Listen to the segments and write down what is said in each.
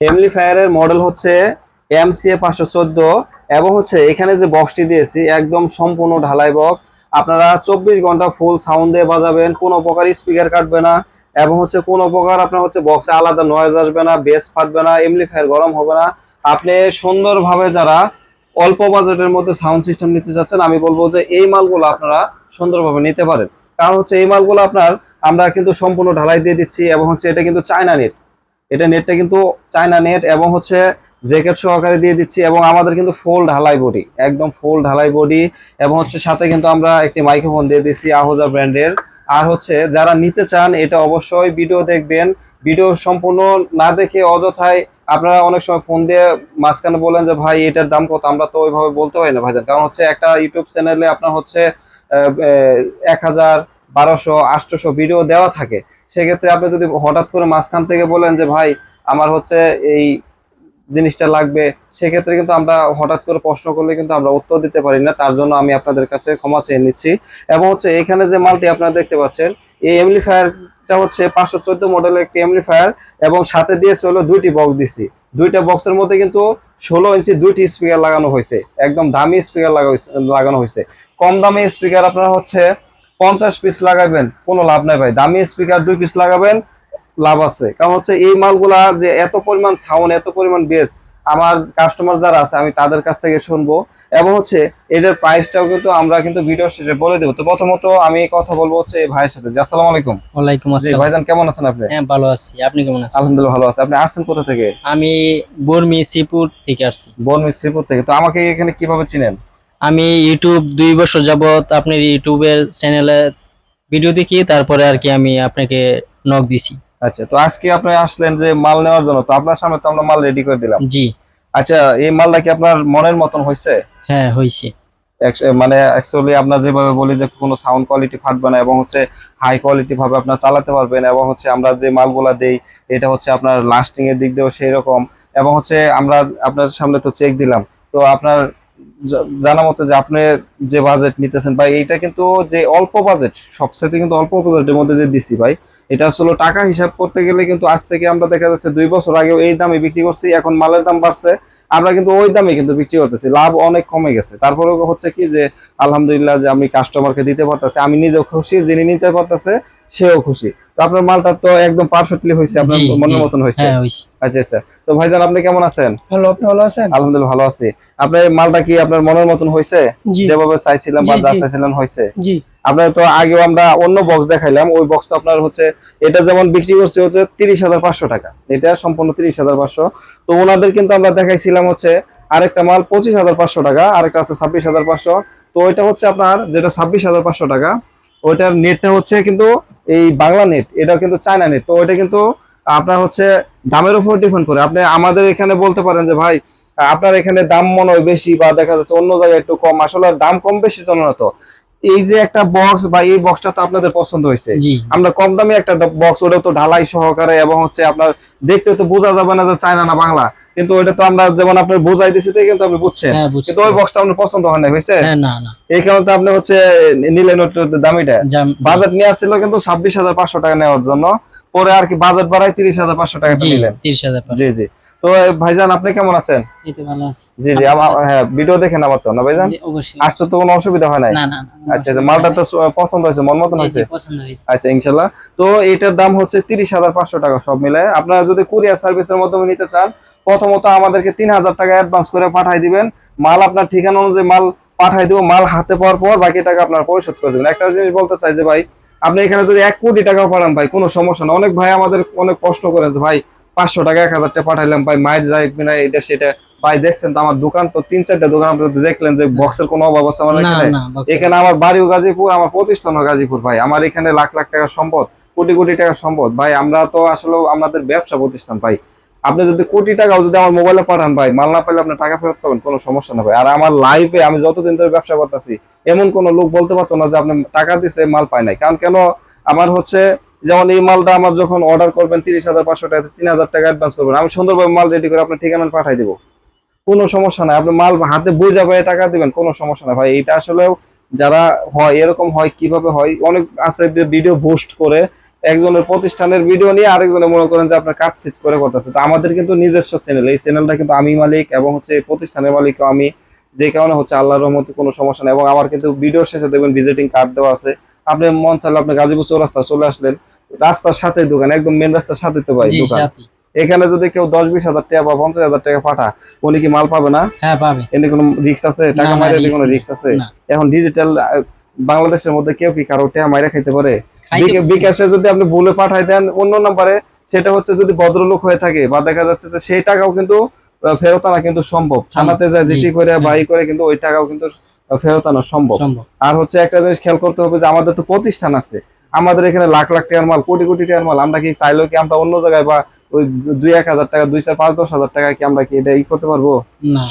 এমপ্লিফায়ারের model হচ্ছে MCA পাঁচশো চোদ্দ এবং হচ্ছে এখানে যে বক্সটি দিয়েছি, একদম সম্পূর্ণ ঢালাই বক্স আপনারা চব্বিশ ঘণ্টা ফুল সাউন্ড বাজাবেন, কোনো প্রকার স্পিকার কাটবে না এবং হচ্ছে কোনো প্রকার আপনার হচ্ছে বক্সে আলাদা নয়েজ আসবে না বেস ফাটবে না এমপ্লিফায়ার গরম হবে না। আপনি সুন্দরভাবে যারা অল্প বাজেটের মধ্যে সাউন্ড সিস্টেম নিতে চাচ্ছেন আমি বলব যে এই মালগুলো আপনারা সুন্দরভাবে নিতে পারেন। কারণ হচ্ছে এই মালগুলো আপনার, আমরা কিন্তু সম্পূর্ণ ঢালাই দিয়ে দিচ্ছি এবং হচ্ছে এটা কিন্তু চায়না নেট এটা নেটটা কিন্তু চায়না নেট এবং হচ্ছে জ্যাকেট সহকারে দিয়ে দিচ্ছি এবং আমাদের কিন্তু ফুল ঢালাই বডি একদম ফুল ঢালাই বডি এবং হচ্ছে সাথে কিন্তু আমরা একটি মাইক্রোফোন দিয়ে দিচ্ছি আহোজা ব্র্যান্ডের আর হচ্ছে যারা নিতে চান, এটা অবশ্যই ভিডিও দেখবেন। ভিডিও সম্পূর্ণ না দেখে অযথায় আপনারা অনেক সময় ফোন দিয়ে মাঝখানে বলেন যে, ভাই, এটার দাম কত? আমরা তো ওইভাবে বলতে পারি না, ভাইজান। কারণ হচ্ছে একটা ইউটিউব চ্যানেলে আপনার হচ্ছে এক হাজার বারোশো, আটশোশো ভিডিও দেওয়া থাকে। সেক্ষেত্রে আপনি যদি হঠাৎ করে মাঝখান থেকে বলেন যে, ভাই, আমার হচ্ছে এই জিনিসটা লাগবে, সেক্ষেত্রে কিন্তু আমরা হঠাৎ করে প্রশ্ন করলে কিন্তু আমরা উত্তর দিতে পারি না। তার জন্য আমি আপনাদের কাছে ক্ষমা চেয়ে নিচ্ছি। এবং হচ্ছে এখানে যে মালটি আপনারা দেখতে পাচ্ছেন, এই এমপ্লিফায়ারটা হচ্ছে পাঁচশো চোদ্দ মডেলের একটি এমপ্লিফায়ার এবং সাথে দিয়েছে হলো দুইটি বক্স দিছি। দুইটা বক্সের মধ্যে কিন্তু ষোলো ইঞ্চি দুইটি স্পিকার লাগানো হয়েছে। একদম দামি স্পিকার লাগানো হয়েছে কম দামি স্পিকার আপনারা হচ্ছে পঞ্চাশ পিস লাগাবেন কোনো লাভ নাই ভাই। দামি স্পিকার দুই পিস লাগাবেন লাভ আছে। কারণ হচ্ছে এই মালগুলা যে এত পরিমাণ সাউন্ড এত পরিমাণ বেস আমার কাস্টমার যারা আছে আমি তাদের কাছ থেকে শুনব। এবং হচ্ছে এটার প্রাইসটাও কিন্তু আমরা কিন্তু ভিডিও শেষে বলে দেবো। তো প্রথমত আমি কথা বলব হচ্ছে ভাইয়ের সাথে। জি, আসসালামু আলাইকুম। ওয়ালাইকুম আসসালাম। ভাইজান কেমন আছেন আপনি? হ্যাঁ ভালো আছি। আপনি কেমন আছেন? আলহামদুলিল্লাহ ভালো আছে। আপনি আসছেন কোথা থেকে? আমি বর্মি শ্রীপুর থেকে আসছি। বর্মি মিস্ত্রিপুর থেকে। তো আমাকে এখানে কীভাবে চিনেন? আমি ইউটিউব দুই বছর যাবত আপনার ইউটিউবের চ্যানেলে ভিডিও দেখি তারপরে আর কি আমি আপনাকে নক দিছি। আচ্ছা তো আজকে আপনি আসলেন যে মাল নেওয়ার জন্য তো আপনার সামনে তো আমরা মাল রেডি করে দিলাম। জি। আচ্ছা এই মালটা কি আপনার মনের মতন হয়েছে হ্যাঁ হয়েছে মানে অ্যাকচুয়ালি আমরা যেভাবে বলি যে কোনো সাউন্ড কোয়ালিটি ফাটবে না এবং হচ্ছে হাই কোয়ালিটি ভাবে আপনার চালাতে পারবেন এবং হচ্ছে আমরা যে মালগুলা দেই এটা হচ্ছে আপনার লাস্টিং এর দিক দিয়েও সেই রকম এবং হচ্ছে আমরা আপনার সামনে তো চেক দিলাম তো আপনার জানা মতো যে আপনি যে বাজেট নিতেছেন, ভাই, এইটা কিন্তু যে অল্প বাজেট সবচেয়ে কিন্তু অল্প বাজেটের মধ্যে যে দিছি, ভাই, এটা আসলে টাকা হিসাব করতে গেলে কিন্তু আজ থেকে আমরা দেখা যাচ্ছে দুই বছর আগেও এই দামে বিক্রি করছি, এখন মালের দাম বাড়ছে, আমরা কিন্তু ওই দামে কিন্তু বিক্রি করতেছি, লাভ অনেক কমে গেছে। তারপরে হচ্ছে কি যে, আলহামদুলিল্লাহ যে আমি কাস্টমারকে দিতে পারতেছি, আমি নিজেও খুশি যিনি নিতে পারতেছে সেও খুশি। তো আপনার মালটা তো একদম পারফেক্টলি হয়েছে আপনার মনের মতন হয়েছে। হ্যাঁ হয়েছে। আচ্ছা আচ্ছা। তো ভাইজান আপনি কেমন আছেন? ভালো আপনি ভালো আছেন? আলহামদুলিল্লাহ ভালো আছি। আপনার এই মালটা কি আপনার মনের মতন হয়েছে? যেভাবে চাইছিলাম বা যা জি। চাইছিলেন হয়েছে। জি। আপনার তো আগেও আমরা অন্য বক্স দেখাইলাম ওই বক্সটা আপনার হচ্ছে এটা যেমন বিক্রি করছে হচ্ছে তিরিশ হাজার পাঁচশো টাকা। এটা সম্পূর্ণ তিরিশ হাজার পাঁচশো। তো ওনাদের কিন্তু আমরা দেখাইছিলাম হচ্ছে আরেকটা মাল পঁচিশ হাজার পাঁচশো টাকা আরেকটা আছে ছাব্বিশ হাজার পাঁচশো। তো ওইটা হচ্ছে আপনার যেটা ছাব্বিশ হাজার পাঁচশো টাকা ওইটার নেটটা হচ্ছে কিন্তু এই বাংলা নেট এটা কিন্তু চায়না নেট তো ওইটা কিন্তু আপনার হচ্ছে দামের উপর ডিপেন্ড করে। আপনি আমাদের এখানে বলতে পারেন যে, ভাই, আপনার এখানে দাম মনে হয় বেশি বা দেখা যাচ্ছে অন্য জায়গায় একটু কম। আসলে দাম কম বেশি জন্য তো। এই যে একটা বক্স বা এই বক্সটা তো আপনাদের পছন্দ হয়েছে। আমরা কম দামি একটা বক্স ওটা তো ঢালাই সহকারে এবং হচ্ছে আপনার দেখতে তো বোঝা যাবে না যে চায়না না বাংলা। কিন্তু ওটা তো আমরা যেমন আপনার বোঝাই দিছি তাই কিন্তু আপনি বুঝছেন। হ্যাঁ কিন্তু ওই বক্সটা আপনার পছন্দ হয় না হয়েছে? হ্যাঁ না না। এই কারণে তো আপনি হচ্ছে নিলেন দামিটা। বাজেট নিয়ে আসছিল কিন্তু ছাব্বিশ হাজার পাঁচশো টাকা নেওয়ার জন্য। পরে আর কি বাজেট বাড়ায় তিরিশ হাজার পাঁচশো টাকা নিলেন। জি জি। তো ভাইজান আপনি কেমন আছেন? জি জি হ্যাঁ ভিডিও দেখেন আমার তো না ভাইজান? আসতে তো কোনো অসুবিধা হয় নাই? আচ্ছা আচ্ছা মালটা তো পছন্দ হয়েছে মন মতন হয়েছে? আচ্ছা ইনশাল্লাহ। তো এটার দাম হচ্ছে তিরিশ হাজার পাঁচশো টাকা সব মিলে। আপনারা যদি কুরিয়ার সার্ভিসের মাধ্যমে নিতে চান প্রথমত আমাদেরকে তিন হাজার টাকা অ্যাডভান্স করে পাঠাই দিবেন। মাল আপনার ঠিকানা অনুযায়ী মাল পাঠাই দিব মাল হাতে পাওয়ার পর বাকি টাকা আপনার পরিশোধ করে দেবেন। একটা জিনিস বলতে চাই যে ভাই আপনি এখানে যদি এক কোটি টাকাও পাঠান ভাই কোনো সমস্যা না। অনেক ভাই আমাদের অনেক কষ্ট করেন ভাই পাঁচশো টাকা এক হাজার টাকা পাঠাইলাম ভাই মায়ের যায় কিনা এটা সেটা। ভাই দেখছেন তো আমার দোকান তো তিন চারটা দোকান আপনি দেখলেন যে বক্সের কোনো অভাব আছে আমার এখানে? এখানে আমার বাড়িও গাজীপুর আমার প্রতিষ্ঠানও গাজীপুর ভাই। আমার এখানে লাখ লাখ টাকার সম্পদ কোটি কোটি টাকার সম্পদ। ভাই আমরা তো আসলে আমাদের ব্যবসা প্রতিষ্ঠান ভাই। আপনি যদি কোটি টাকাও যদি আমার মোবাইলে পাঠান ভাই মাল না পাইলে আপনি টাকা ফেরত পাবেন কোনো সমস্যা না ভাই। আর আমার লাইফে আমি যতদিন ধরে ব্যবসা করতেছি এমন কোনো লোক বলতে পারতো না যে আপনি টাকা দিছে মাল পায় নাই। কারণ কেন? আমার হচ্ছে যেমন এই মালটা আমার যখন অর্ডার করবেন তিরিশ হাজার পাঁচশো টাকা তিন হাজার টাকা অ্যাডভান্স করবেন। আমি সুন্দরভাবে মাল রেডি করে আপনার ঠিকানা পাঠাই দিব। কোনো সমস্যা নাই। আপনি মাল হাতে বুঝা পায়ে টাকা দিবেন, কোনো সমস্যা নাই। ভাই এটা আসলেও যারা হয়, এরকম হয়, কীভাবে হয়? অনেক আছে ভিডিও পোস্ট করে একজনের প্রতিষ্ঠানের ভিডিও নিয়ে আরেকজনে মনে করেন যে আপনার কাট সিট করে করতেছে। তো আমাদের কিন্তু নিজস্ব চ্যানেল এই চ্যানেলটা কিন্তু আমি মালিক এবং হচ্ছে প্রতিষ্ঠানের মালিকও আমি। যে কারণে হচ্ছে আল্লাহর রহমতে কোনো সমস্যা নেই এবং আমার কিন্তু ভিডিও শেষে দেখবেন ভিজিটিং কার্ড দেওয়া আছে। আপনি মন চাইলে আপনি গাজীপুর চৌরাস্তা চলে আসলেন। রাস্তার সাথে দোকান একদম মেন রাস্তার সাথে তো ভাই দোকান। এখানে যদি কেউ দশ বিশ হাজার টাকা বা পঞ্চাশ হাজার টাকা পাঠা উনি কি মাল পাবে না? হ্যাঁ পাবে। এনে কোনো রিক্স আছে? টাকা risk কোনো রিক্স আছে? এখন ডিজিটাল বাংলাদেশের মধ্যে কেউ কি কারও টাকা মাইরা খাইতে পারে? বিকাশে যদি আপনি ভুলে পাঠাই দেন অন্য নাম্বারে সেটা হচ্ছে যদি ভদ্রলোক হয়ে থাকে বা দেখা যাচ্ছে যে সেই টাকাও কিন্তু ফেরত আনা কিন্তু সম্ভব। থানাতে যায় যেটি করে হ্যাঁ। বাই করে কিন্তু ওই টাকাও কিন্তু ফেরত আনা সম্ভব। আর হচ্ছে একটা জিনিস খেয়াল করতে হবে যে আমাদের তো প্রতিষ্ঠান আছে। আমাদের এখানে লাখ লাখ টাকার মাল কোটি কোটি টাকার মাল আমরা কি চাইলেও কি আমরা অন্য জায়গায় বা ওই দুই এক হাজার টাকা দুই চার পাঁচ দশ হাজার টাকা কি আমরা কি এটা ই করতে পারব?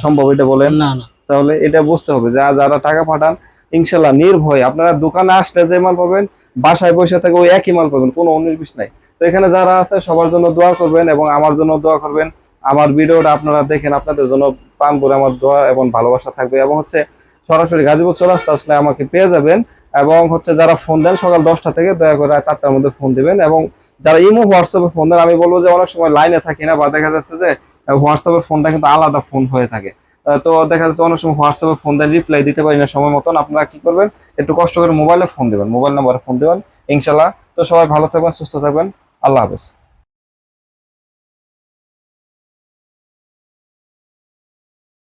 সম্ভব এটা বলেন? না না। তাহলে এটা বুঝতে হবে যে যারা টাকা পাঠান ইনশাল্লাহ নির্ভয় আপনারা দোকানে আসলে যে মাল পাবেন বাসায় বসে থেকে ওই একই মাল পাবেন কোনো বিশ নাই। তো এখানে যারা আছে সবার জন্য দোয়া করবেন এবং আমার জন্য দোয়া করবেন। আমার ভিডিওটা আপনারা দেখেন আপনাদের জন্য প্রাণ করে আমার দোয়া এবং ভালোবাসা থাকবে এবং হচ্ছে সরাসরি গাজীপুর চৌরাস্তা আসলে আমাকে পেয়ে যাবেন এবং হচ্ছে যারা ফোন দেন সকাল দশটা থেকে দয়া করে রাত আটটার মধ্যে ফোন দিবেন এবং যারা ইমো হোয়াটসঅ্যাপে ফোন দেন, আমি বলব যে অনেক সময় লাইনে থাকি না বা দেখা যাচ্ছে যে হোয়াটসঅ্যাপের ফোনটা কিন্তু আলাদা ফোন হয়ে থাকে। তো দেখা যাচ্ছে অনেক সময় হোয়াটসঅ্যাপে ফোন দেন রিপ্লাই দিতে পারি না সময় মতন। আপনারা কি করবেন? একটু কষ্ট করে মোবাইলে ফোন দেবেন মোবাইল নাম্বারে ফোন দেবেন। ইনশাল্লাহ। তো সবাই ভালো থাকবেন, সুস্থ থাকবেন। আল্লাহ হাফেজ।